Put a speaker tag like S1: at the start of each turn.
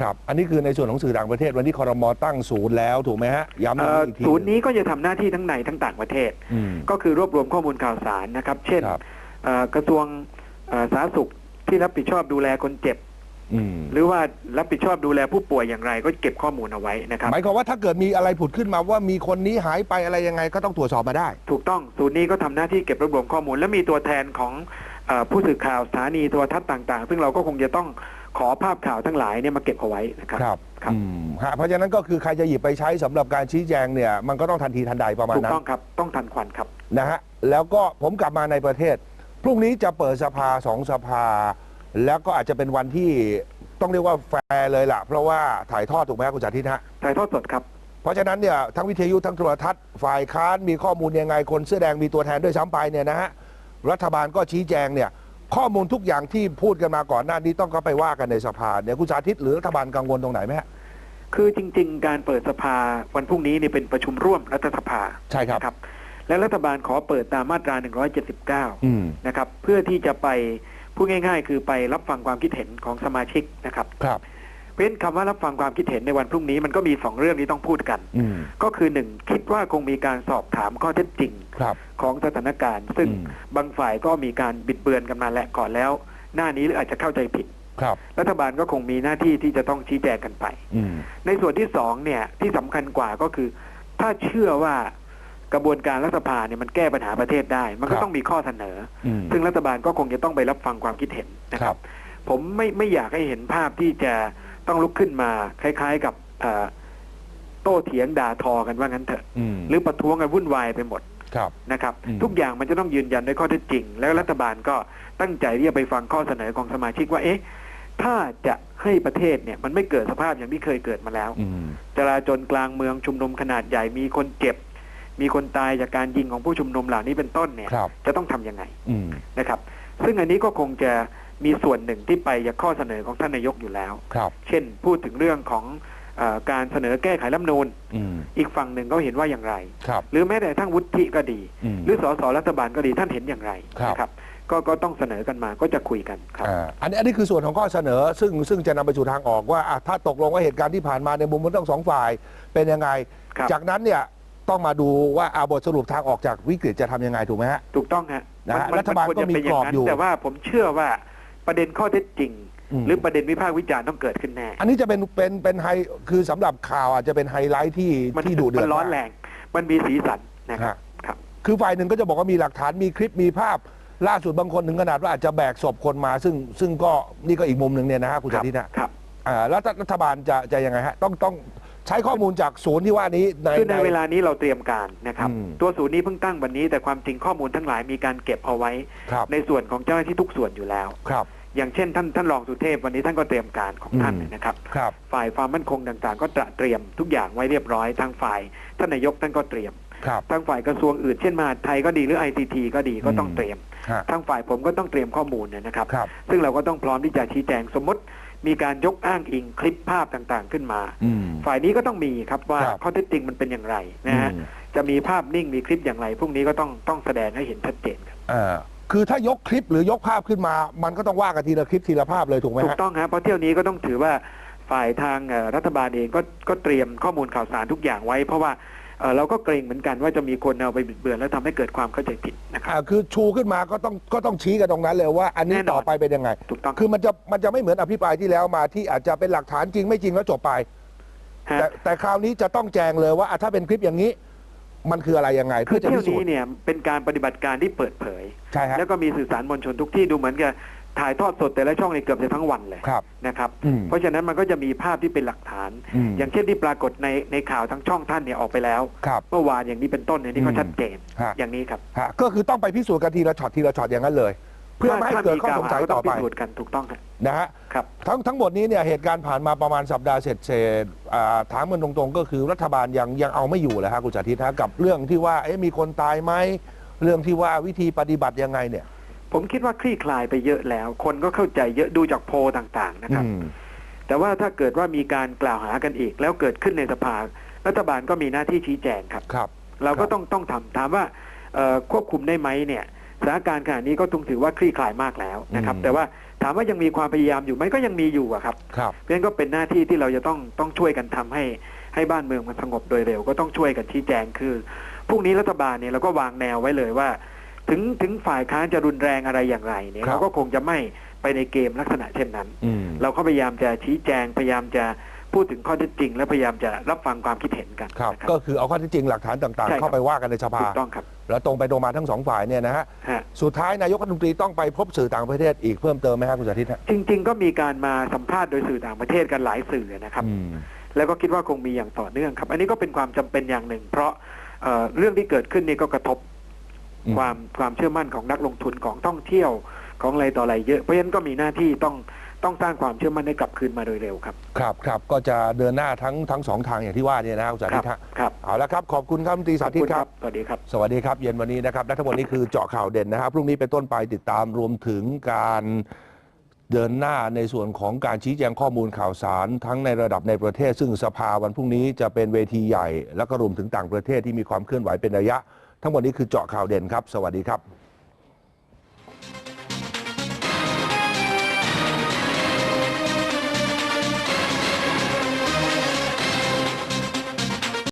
S1: ครับ อันนี้คือในส่วนของสื่อต่างประเทศวันนี้คอรมอตั้งศูนย์แล้วถูกไหมฮะ ย้ำตรง
S2: เอ่อ
S1: นี้อีกที
S2: ศูนย์นี้ก็จะทำหน้าที่ทั้งในทั้งต่างประเทศ
S1: อืม
S2: ก็คือรวบรวมข้อมูลข่าวสารนะครับ เช่น
S1: ครับ
S2: เอ่อกระทรวงเอ่อสาธารณสุขที่รับผิดชอบดูแลคนเจ็บ
S1: อืม
S2: หรือว่ารับผิดชอบดูแลผู้ป่วยอย่างไร ก็เก็บข้อมูลเอาไว้นะครับ
S1: หมายความว่าถ้าเกิดมีอะไรผุดขึ้นมาว่ามีคนนี้หายไปอะไรยังไงก็ต้องตรวจสอบมาได้
S2: ถูกต้องศูนย์นี้ก็ทำหน้าที่เก็บรวบรวมข้อมูล และมีตัวแทนของเออผู้สื่อข่าวสถานีโทรทัศน์ต่างๆ ซึ่งเราก็คงจะต้อง ขอภาพข่าวทั้งหลายเนี่ยมาเก็บเอาไว้นะครับ
S1: ครับ
S2: ครับ
S1: อืมฮะเพราะฉะนั้นก็คือใครจะหยิบไปใช้สำหรับการชี้แจงเนี่ย มันก็ต้องทันทีทันใดประมาณ
S2: ถูก
S1: นั้น
S2: ต้องครับต้องทันควันครับ
S1: นะฮะแล้วก็ผมกลับมาในประเทศ พรุ่งนี้จะเปิดสภาสองสภา แล้วก็อาจจะเป็นวันที่ต้องเรียกว่าแฟร์เลยล่ะ เพราะว่าถ่ายทอดถูกไหมครับคุณสาธิตฮะ
S2: ถ่ายทอดสดครับ
S1: เพราะฉะนั้นเนี่ยทั้งวิทยุทั้งโทรทัศน์ฝ่ายค้านมีข้อมูลยังไงคนเสื้อแดงมีตัวแทนด้วยซ้ำไปเนี่ยนะฮะรัฐบาลก็ชี้แจงเนี่ย ข้อมูลทุกอย่างที่พูดกันมาก่อนหน้านี้ต้องก็ไปว่ากันในสภาเนี่ยคุณสาธิตหรือรัฐบาลกังวลตรงไหนไหมฮะ
S2: คือจริง ๆ การเปิดสภาวันพรุ่งนี้นี่เป็นประชุมร่วมรัฐสภา
S1: ใช่ครับ
S2: นะครับและรัฐบาลขอเปิดตามมาตรา
S1: อืม
S2: 179 นะครับ เพื่อที่จะไปพูดง่าย ๆ คือไปรับฟังความคิดเห็นของสมาชิกนะครับ
S1: ครับ
S2: เพราะฉะนั้นคำว่ารับฟังความคิดเห็นในวันพรุ่งนี้มันก็มีสองเรื่องที่ต้องพูดกัน
S1: อืม
S2: ก็คือหนึ่งคิดว่าคงมีการสอบถามข้อเท็จจริง
S1: ครับ
S2: ของสถานการณ์ ซึ่ง
S1: อืม
S2: บางฝ่ายก็มีการบิดเบือนกันมาและก่อนแล้ว หน้านี้หรืออาจจะเข้าใจผิด
S1: ครับ
S2: รัฐบาลก็คงมีหน้าที่ที่จะต้องชี้แจงกันไป
S1: อืม
S2: ในส่วนที่สองเนี่ยที่สำคัญกว่าก็คือ ถ้าเชื่อว่ากระบวนการรัฐสภาเนี่ยมันแก้ปัญหาประเทศได้ มันก็ต้องมีข้อเสนอ
S1: อืม
S2: ซึ่งรัฐบาลก็คงจะต้องไปรับฟังความคิดเห็นนะค
S1: ครั
S2: รับ
S1: บ
S2: ผมไม่ไม่อยากให้เห็นภาพที่จะ ต้องลุกขึ้นมาคล้าย ๆ กับเอ่อโต้เถียงด่าทอกันว่างั้นเถอะ
S1: อืม
S2: หรือประท้วงกันวุ่นวายไปหมด
S1: ครับ
S2: นะครับ
S1: อืม
S2: ทุกอย่างมันจะต้องยืนยันด้วยข้อเท็จจริง แล้วรัฐบาลก็ตั้งใจที่จะไปฟังข้อเสนอของสมาชิกว่าเอ๊ะถ้าจะให้ประเทศเนี่ยมันไม่เกิดสภาพอย่างที่เคยเกิดมาแล้ว
S1: อืม
S2: จราจรกลางเมืองชุมนุมขนาดใหญ่มีคนเจ็บ มีคนตายจากการยิงของผู้ชุมนุมเหล่านี้เป็นต้นเนี่ย
S1: ครับ
S2: จะต้องทำยังไง
S1: อืม
S2: นะครับ ซึ่งอันนี้ก็คงจะ มีส่วนหนึ่งที่ไปจากข้อเสนอของท่านนายกอยู่แล้ว
S1: ครับ
S2: เช่นพูดถึงเรื่องของเออการเสนอแก้ไขรัฐธรรมนูญ
S1: อืม
S2: อีกฝั่งหนึ่งก็เห็นว่าอย่างไร
S1: ครับ
S2: หรือแม้แต่ทั้งวุฒิก็ดี
S1: อืม
S2: หรือสสรัฐบาลก็ดีท่านเห็นอย่างไร
S1: ครับ
S2: นะครับก็ก็ต้องเสนอกันมาก็จะคุยกันครับ
S1: อ่าอันนี้อันนี้คือส่วนของข้อเสนอ ซึ่งซึ่งจะนำไปสู่ทางออกว่าอะถ้าตกลงว่าเหตุการณ์ที่ผ่านมาในมุมมันต้องสองฝ่ายเป็นยังไง
S2: ครับ
S1: จากนั้นเนี่ยต้องมาดูว่าอาบทสรุปทางออกจากวิกฤตจะทำยังไงถูกไหมฮะ
S2: ถูกต้องฮะ
S1: นะฮะ
S2: มั
S1: รัฐบาล
S2: ควร
S1: ก็
S2: จะ
S1: มี
S2: เป็นอก
S1: รอบ
S2: ย่างนั้น
S1: อยู่
S2: แต่ว่าผมเชื่อว่า ประเด็นข้อเท็จจริง
S1: อืม
S2: หรือประเด็นวิพากษ์วิจารณ์ต้องเกิดขึ้นแน่
S1: อันนี้จะเป็นเป็นเป็นไฮคือสำหรับข่าวอาจจะเป็นไฮไลท์ที่
S2: มัน
S1: ที่ดุเดือ
S2: มั
S1: ด
S2: นร้อน
S1: มาก
S2: แรง มันมีสีสันนะครับ
S1: ฮะ
S2: ครับ
S1: คือฝ่ายหนึ่งก็จะบอกว่ามีหลักฐานมีคลิปมีภาพล่าสุดบางคนถึงขนาดว่าอาจจะแบกศพคนมา ซึ่งซึ่งก็นี่ก็อีกมุมหนึ่งเนี่ยนะฮะคุณ
S2: ครั
S1: สาธิตนะครับ อ่าแล้วรัฐบาลจะจะยังไงฮะต้องต้อง ใช้ข้อมูลจากศูนย์ที่ว่านี้ใน
S2: คือใน
S1: ใน
S2: เวลานี้เราเตรียมการนะครับ
S1: อืม
S2: ตัวศูนย์นี้เพิ่งตั้งวันนี้ แต่ความจริงข้อมูลทั้งหลายมีการเก็บเอาไว้
S1: ครับ
S2: ในส่วนของเจ้าหน้าที่ทุกส่วนอยู่แล้ว
S1: ครับ
S2: อย่างเช่นท่านท่านรองสุเทพวันนี้ท่านก็เตรียมการของท่าน
S1: อืม
S2: นะครับ
S1: ครับ
S2: ฝ่ายความมั่นคงต่างๆ ก็ตระเตรียมทุกอย่างไว้เรียบร้อยทางฝ่ายท่านนายกท่านก็เตรียม
S1: ครับ
S2: ทางฝ่ายกระทรวงอื่นเช่นมหาดไทยก็ดีหรือไอทีทีก็ดีก็ต้อง
S1: อืม
S2: เตรียม
S1: ฮะ
S2: ทางฝ่ายผมก็ต้องเตรียมข้อมูลเนี่ยนะครับ
S1: ครับ
S2: ซึ่งเราก็ต้องพร้อมที่จะชี้แจงสมมติ มีการยกอ้างอิงคลิปภาพต่างๆขึ้นมา
S1: อืม
S2: ฝ่ายนี้ก็ต้องมีครับว่า
S1: ครับ
S2: ข้อเท็จจริงมันเป็นอย่างไรนะฮะ
S1: อืม
S2: จะมีภาพนิ่งมีคลิปอย่างไรพรุ่งนี้ก็ต้องต้องแสดงให้เห็นชัดเจนครับ
S1: อ่าคือถ้ายกคลิปหรือยกภาพขึ้นมา มันก็ต้องว่ากันทีละคลิปทีละภาพเลยถูกไหม
S2: ถูก
S1: ฮะ
S2: ต้องครับเพราะเที่ยวนี้ก็ต้องถือว่าฝ่ายทางเอ่อรัฐบาลเองก็ก็เตรียมข้อมูลข่าวสารทุกอย่างไว้ เพราะว่า เอ่อเราก็เกรงเหมือนกันว่าจะมีคนเอาไปบิดเบือนแล้วทำให้เกิดความเข้าใจผิดนะครับ
S1: อ่าคือชูขึ้นมาก็ต้องก็ต้องชี้กันตรงนั้นเลยว่า อันนี้
S2: แน่นอน
S1: ต่อไปเป็นยังไง
S2: ถูกต้อง
S1: คือมันจะมันจะไม่เหมือนอภิปรายที่แล้วมาที่อาจจะเป็นหลักฐานจริงไม่จริงแล้วจบไป
S2: ฮะ
S1: แต่แต่คราวนี้จะต้องแจงเลยว่าอะถ้าเป็นคลิปอย่างนี้มันคืออะไรยังไง
S2: คื
S1: เพื่
S2: อ
S1: อจะ
S2: เที่
S1: พิ
S2: ยว
S1: สู
S2: นี้
S1: จน์
S2: เนี่ยเป็นการปฏิบัติการที่เปิดเผย
S1: ใช่ฮะ
S2: แล้วก็มีสื่อสารมวลชนทุกที่ดูเหมือนกับ ถ่ายทอดสดแต่ละช่องในเกือบจะทั้งวันเลย
S1: ครับ
S2: นะครับ
S1: อืม
S2: เพราะฉะนั้นมันก็จะมีภาพที่เป็นหลักฐาน
S1: อืม
S2: อย่างเช่นที่ปรากฏในในข่าวทั้งช่องท่านเนี่ยออกไปแล้ว
S1: ครับ
S2: เมื่อวานอย่างนี้เป็นต้นเนี่ยนี่ก็
S1: อืม
S2: ชัดเจน
S1: ฮะ
S2: อย่างนี้ครับ
S1: ฮะก็คือต้องไปพิสูจน์กันทีละช็อตทีละช็อตอย่างนั้นเลย เพื่อไม่ให้
S2: ถ้า
S1: เกิด
S2: มี
S1: ข้อสงสัย
S2: กล่าวหาก็
S1: ต่อ
S2: พิ
S1: ไป
S2: สูจน์กันถูกต้องครับ
S1: นะฮะ
S2: ครับ
S1: ทั้งทั้งหมดนี้เนี่ยเหตุการณ์ผ่านมาประมาณสัปดาห์เสร็จเสร็จอ่าถามกันตรงๆ ก็คือรัฐบาลยังยังเอาไม่อยู่เลยฮะคุณสาธิตฮะกับเรื่องที่ว่าเอ๊ะมีคนตายไหมเรื่องที่ว่าวิธีปฏิบัติยังไงเนี่ย
S2: ผมคิดว่าคลี่คลายไปเยอะแล้ว คนก็เข้าใจเยอะดูจากโพลต่างๆนะครับ
S1: อืม
S2: แต่ว่าถ้าเกิดว่ามีการกล่าวหากันอีก แล้วเกิดขึ้นในสภารัฐบาลก็มีหน้าที่ชี้แจงครับ
S1: ครับ
S2: เราก็
S1: ครับ
S2: ต้องต้องทำถามว่าเอ่อควบคุมได้ไหมเนี่ยสถานการณ์ขณะนี้ก็ต้องถือว่าคลี่คลายมากแล้วนะครับ
S1: อืม
S2: แต่ว่าถามว่ายังมีความพยายามอยู่ไหมก็ยังมีอยู่อะครับ
S1: ครับ
S2: เพราะฉะนั้นก็เป็นหน้าที่ที่เราจะต้องต้องช่วยกันทำให้ให้บ้านเมืองมันสงบโดยเร็ว ก็ต้องช่วยกันชี้แจงคือพรุ่งนี้รัฐบาลเนี่ยเราก็วางแนวไว้เลยว่า ถึงถึงฝ่ายค้านจะรุนแรงอะไรอย่างไรเนี่ย
S1: ครับ
S2: เราก็คงจะไม่ไปในเกมลักษณะเช่นนั้น
S1: อืม
S2: เราก็พยายามจะชี้แจงพยายามจะพูดถึงข้อเท็จจริง และพยายามจะรับฟังความคิดเห็นกัน
S1: ครับ
S2: นะ
S1: ก็คือเอาข้อเที่จริงหลักฐานต่าง
S2: ใช่
S1: ๆ
S2: ครับ
S1: เข้าไปว่ากันในสภา
S2: ถูกต้องครับ
S1: แล้วตรงไปตรงมาทั้งสองฝ่ายเนี่ยนะฮะ
S2: ฮะ
S1: สุดท้ายนายกรัฐมนตรีต้องไปพบสื่อต่างประเทศอีกเพิ่มเติมไหมครับคุณสาธิตฮะ
S2: จริง ๆ ก็มีการมาสัมภาษณ์โดยสื่อต่างประเทศกันหลายสื่อนะครับ
S1: อืม
S2: แล้วก็คิดว่าคงมีอย่างต่อเนื่องครับ อันนี้ก็เป็นความจำเป็นอย่างหนึ่ง เพราะเอ่อเรื่องที่เกิดขึ้นนี่ก็กระทบ
S1: อืม
S2: ความความเชื่อมั่นของนักลงทุนของท่องเที่ยวของอะไรต่ออะไรเยอะเพราะฉะนั้นก็มีหน้าที่ต้องต้องสร้างความเชื่อมั่นให้กลับคืนมาโดยเร็วครับ
S1: ครับครับก็จะเดินหน้าทั้งทั้งสองทางอย่างที่ว่าเนี่ยนะครับคุณสา
S2: ครั
S1: ธิตฮะ
S2: ครับ
S1: เอาละครับ ขอบคุณครับรัฐมนตรีสาธิตครับ
S2: สวัสดีครับ
S1: สวัสดีครับเย็นวันนี้นะครับและทั้งหมดนี้คือเจาะข่าวเด่นนะครับพรุ่งนี้เป็นต้นไปติดตามรวมถึงการเดินหน้าในส่วนของการชี้แจงข้อมูลข่าวสารทั้งในระดับในประเทศ ซึ่งสภาวันพรุ่งนี้จะเป็นเวทีใหญ่ แล้วก็รวมถึงต่างประเทศที่มีความเคลื่อนไหวเป็นระยะ ทั้งหมดนี้คือเจาะข่าวเด่นครับ สวัสดีครับ